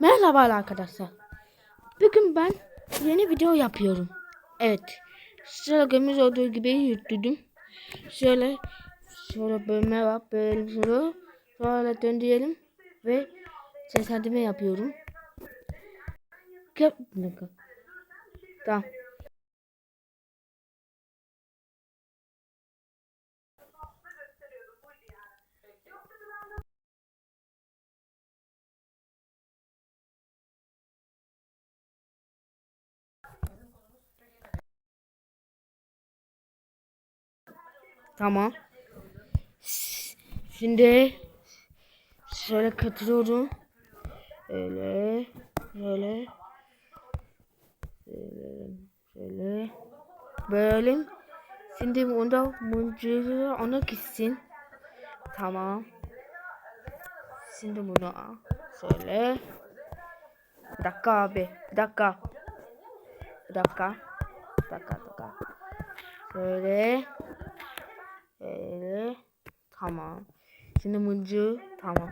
Merhaba arkadaşlar. Bugün ben yeni video yapıyorum. Evet. Gömüz olduğu gibi yürüttüm. Şöyle şöyle bölme var. Böyle şunu şöyle döndürelim ve seslendirme yapıyorum. Tamam. Tamam. Şimdi şöyle katılıyorum. Öyle, böyle, şöyle, şöyle, böyle. Şimdi onda mucize ona gitsin. Tamam. Şimdi bunu al. Şöyle. Bir dakika abi. Bir dakika. Bir dakika. Bir dakika. Bir dakika. Böyle. Tamam. Şimdi mıncı. Tamam.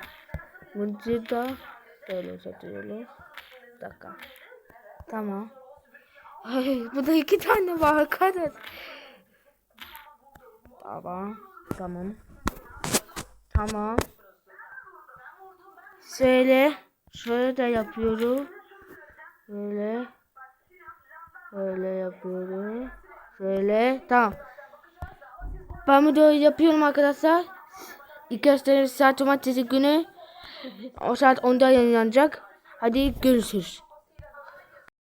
Mıncı da böyle satıyoruz. Bir dakika. Tamam. Ay, bu da iki tane var arkadaş. Tamam. Tamam. Tamam. Şöyle. Şöyle de yapıyorum. Böyle. Böyle yapıyorum. Şöyle. Tamam. Ben videoyu yapıyorum arkadaşlar. İlk saat cumartesi günü. O saat 10'da yayınlanacak. Hadi görüşürüz.